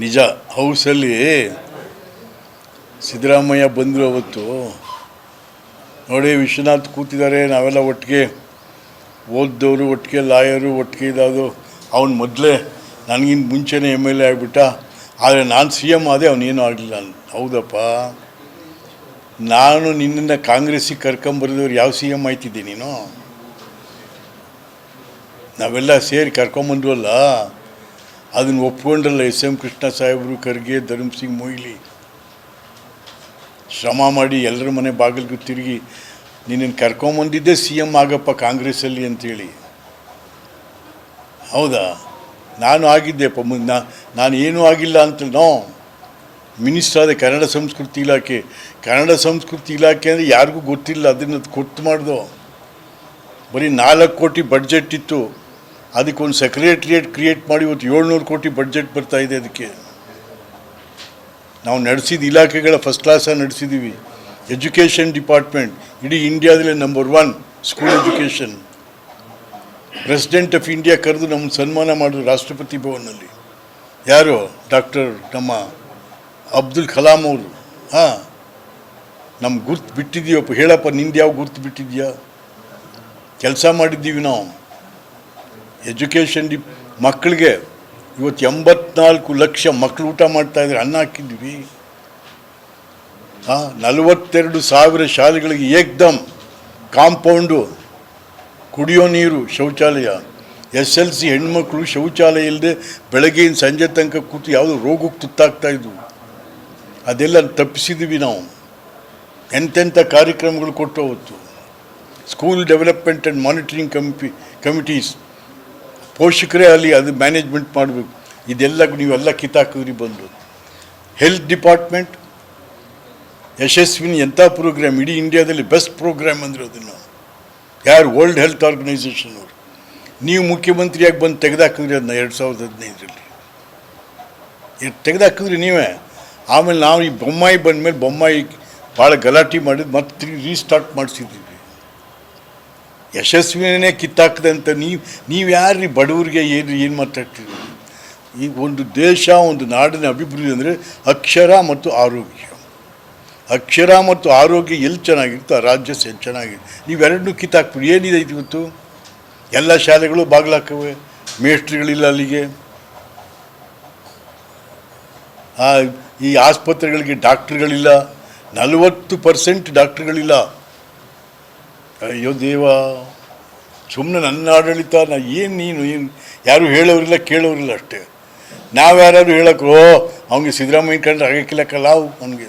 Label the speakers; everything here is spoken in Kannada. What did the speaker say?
Speaker 1: ನಿಜ, ಹೌಸಲ್ಲಿ ಸಿದ್ದರಾಮಯ್ಯ ಬಂದರು ಅವತ್ತು. ನೋಡಿ, ವಿಶ್ವನಾಥ್ ಕೂತಿದ್ದಾರೆ, ನಾವೆಲ್ಲ ಒಟ್ಟಿಗೆ ಓದ್ದವರು, ಒಟ್ಟಿಗೆ ಲಾಯರು, ಒಟ್ಟಿಗೆ ಇದಾದರು. ಅವನು ಮೊದಲೇ ನನಗಿಂತ ಮುಂಚೆನೇ ಎಂ ಎಲ್ ಎ ಆಗಿಬಿಟ್ಟ. ಆದರೆ ನಾನು ಸಿ ಎಂ ಆದೆ, ಅವನೇನೂ ಆಗಲಿಲ್ಲ ಹೌದಪ್ಪ. ನಾನು ನಿನ್ನನ್ನು ಕಾಂಗ್ರೆಸ್ಸಿಗೆ ಕರ್ಕೊಂಬರಿದವ್ರು ಯಾವ ಸಿ ಎಂ ಆಯ್ತಿದ್ದೆ ನೀನು? ನಾವೆಲ್ಲ ಸೇರಿ ಕರ್ಕೊಂಬಂದ್ವಲ್ಲ. ಅದನ್ನು ಒಪ್ಕೊಂಡ್ರಲ್ಲ ಎಸ್ ಎಂ ಕೃಷ್ಣ ಸಾಹೇಬರು, ಖರ್ಗೆ, ಧರ್ಮ್ ಸಿಂಗ್, ಮೊಯ್ಲಿ. ಶ್ರಮ ಮಾಡಿ ಎಲ್ಲರ ಮನೆ ಬಾಗಿಲಿಗೂ ತಿರುಗಿ, ನಿನ್ನನ್ನು ಕರ್ಕೊಂಬಂದಿದ್ದೆ ಸಿ ಎಂ ಆಗಪ್ಪ ಕಾಂಗ್ರೆಸ್ಸಲ್ಲಿ ಅಂತೇಳಿ. ಹೌದಾ? ನಾನು ಆಗಿದ್ದೆಪ್ಪ ನಾ, ನಾನು ಏನೂ ಆಗಿಲ್ಲ ಅಂತ, ನೋ. ಮಿನಿಸ್ಟರ್ ಆದ ಕನ್ನಡ ಸಂಸ್ಕೃತಿ ಇಲಾಖೆ. ಕನ್ನಡ ಸಂಸ್ಕೃತಿ ಇಲಾಖೆ ಅಂದರೆ ಯಾರಿಗೂ ಗೊತ್ತಿಲ್ಲ, ಅದನ್ನು ಕೊಟ್ಟು ಮಾಡ್ದು. ಬರೀ ನಾಲ್ಕು ಕೋಟಿ ಬಡ್ಜೆಟ್ ಇತ್ತು. ಅದಕ್ಕೊಂದು ಸೆಕ್ರೆಟ್ರಿಯೇಟ್ ಕ್ರಿಯೇಟ್ ಮಾಡಿ ಇವತ್ತು ಏಳ್ನೂರು ಕೋಟಿ ಬಡ್ಜೆಟ್ ಬರ್ತಾ ಇದೆ ಅದಕ್ಕೆ. ನಾವು ನಡೆಸಿದ ಇಲಾಖೆಗಳ ಫಸ್ಟ್ ಕ್ಲಾಸಾಗಿ ನಡೆಸಿದ್ದೀವಿ ಎಜುಕೇಷನ್ ಡಿಪಾರ್ಟ್ಮೆಂಟ್ ಇಡೀ ಇಂಡಿಯಾದಲ್ಲೇ number one school education president of India ಕರೆದು ನಮ್ಮ ಸನ್ಮಾನ ಮಾಡಿದ್ರು ರಾಷ್ಟ್ರಪತಿ ಭವನಲ್ಲಿ ಯಾರು? ಡಾಕ್ಟರ್ ನಮ್ಮ ಅಬ್ದುಲ್ ಕಲಾಂ ಅವರು. ಹಾಂ. ನಮ್ಮ ಗುರ್ತು ಬಿಟ್ಟಿದ್ದೀವಪ್ಪ ಹೇಳಪ್ಪ, ನಿಂದು ಯಾವ ಗುರ್ತು ಬಿಟ್ಟಿದ್ಯಾ ಕೆಲಸ ಮಾಡಿದ್ದೀವಿ ನಾವು. ಎಜುಕೇಷನ್ ಡಿ ಮಕ್ಕಳಿಗೆ ಇವತ್ತು ಎಂಬತ್ನಾಲ್ಕು ಲಕ್ಷ ಮಕ್ಕಳು ಊಟ ಮಾಡ್ತಾ ಇದ್ದಾರೆ ಅನ್ನ ಹಾಕಿದ್ವಿ ಹಾಂ ನಲವತ್ತೆರಡು ಸಾವಿರ ಶಾಲೆಗಳಿಗೆ ಏಕ್ದಮ್ ಕಾಂಪೌಂಡು ಕುಡಿಯೋ ನೀರು ಶೌಚಾಲಯ. ಎಸ್ ಎಲ್ ಸಿ ಹೆಣ್ಮಕ್ಳು ಶೌಚಾಲಯ ಇಲ್ಲದೆ ಬೆಳಗ್ಗೆಯಿಂದ ಸಂಜೆ ತನಕ ಕೂತು ಯಾವುದೋ ರೋಗಕ್ಕೆ ತುತ್ತಾಗ್ತಾ ಇದ್ವು. ಅದೆಲ್ಲ ತಪ್ಪಿಸಿದ್ವಿ ನಾವು. ಎಂತೆಂಥ ಕಾರ್ಯಕ್ರಮಗಳು ಕೊಟ್ಟು ಅವತ್ತು. School development and monitoring committee committees ಪೋಷಕರೇ ಅಲ್ಲಿ ಅದು ಮ್ಯಾನೇಜ್ಮೆಂಟ್ ಮಾಡಬೇಕು. ಇದೆಲ್ಲ ನೀವೆಲ್ಲ ಕಿತ್ತಾಕಿದ್ರಿ ಬಂದು. ಹೆಲ್ತ್ ಡಿಪಾರ್ಟ್ಮೆಂಟ್ ಯಶಸ್ವಿನಿ ಎಂಥ ಪ್ರೋಗ್ರಾಮ್ ಇಡೀ ಇಂಡಿಯಾದಲ್ಲಿ ಬೆಸ್ಟ್ ಪ್ರೋಗ್ರಾಮ್ ಅಂದರೆ ಅದನ್ನು ಯಾರು ವರ್ಲ್ಡ್ ಹೆಲ್ತ್ ಆರ್ಗನೈಸೇಷನ್ ಅವರು. ನೀವು ಮುಖ್ಯಮಂತ್ರಿಯಾಗಿ ಬಂದು ತೆಗೆದಾಕಿದ್ರಿ ಅದನ್ನ ಎರಡು ಸಾವಿರದ ಹದಿನೈದರಲ್ಲಿ. ತೆಗೆದಾಕಿದ್ರಿ ನೀವೇ. ಆಮೇಲೆ ನಾವು ಈ ಬೊಮ್ಮಾಯಿ ಬಂದ ಮೇಲೆ ಬೊಮ್ಮಾಯಿ ಭಾಳ ಗಲಾಟೆ ಮಾಡಿದ್ದು ಮತ್ತೆ ರೀಸ್ಟಾರ್ಟ್ ಮಾಡಿಸಿದ್ದೀವಿ ಯಶಸ್ವಿನೇ ಕಿತ್ತಾಕದಂತ ನೀವು ನೀವು ಯಾರ್ರಿ ಬಡವರಿಗೆ ಏನು ಏನು ಮಾತಾಡ್ತೀರಿ ಈ ಒಂದು ದೇಶ, ಒಂದು ನಾಡಿನ ಅಭಿವೃದ್ಧಿ ಅಂದರೆ ಅಕ್ಷರ ಮತ್ತು ಆರೋಗ್ಯ. ಅಕ್ಷರ ಮತ್ತು ಆರೋಗ್ಯ ಎಲ್ಲಿ ಚೆನ್ನಾಗಿರುತ್ತೋ ಆ ರಾಜ್ಯ ಸೇ ಚೆನ್ನಾಗಿದೆ. ನೀವೆರಡನ್ನೂ ಕಿತ್ತಾಕ್ಬಿಡಿ. ಏನಿದೆ ಇವತ್ತು ಎಲ್ಲ ಶಾಲೆಗಳು ಬಾಗಿಲಾಕವೆ. ಮೇಸ್ಟ್ರಿಗಳಿಲ್ಲ ಅಲ್ಲಿಗೆ. ಈ ಆಸ್ಪತ್ರೆಗಳಿಗೆ ಡಾಕ್ಟ್ರ್ಗಳಿಲ್ಲ. ನಲವತ್ತು ಪರ್ಸೆಂಟ್ ಡಾಕ್ಟ್ರುಗಳಿಲ್ಲ. ಅಯ್ಯೋ ದೇವ ಸುಮ್ಮನೆ ನನ್ನ ಆಡಳಿತ, ನಾ ಏನು ನೀನು, ಏನು? ಯಾರು ಹೇಳೋರಿಲ್ಲ, ಕೇಳೋರಿಲ್ಲ ಅಷ್ಟೇ. ನಾವು ಯಾರು ಹೇಳಕ್ಕೆ ಅವ್ನಿಗೆ ಸಿದ್ದರಾಮಯ್ಯ ಕಂಡ್ರೆ ಆಗಕ್ಕಿಲ್ಲಕ್ಕಲ್ಲ ಅವು ಅವ್ನಿಗೆ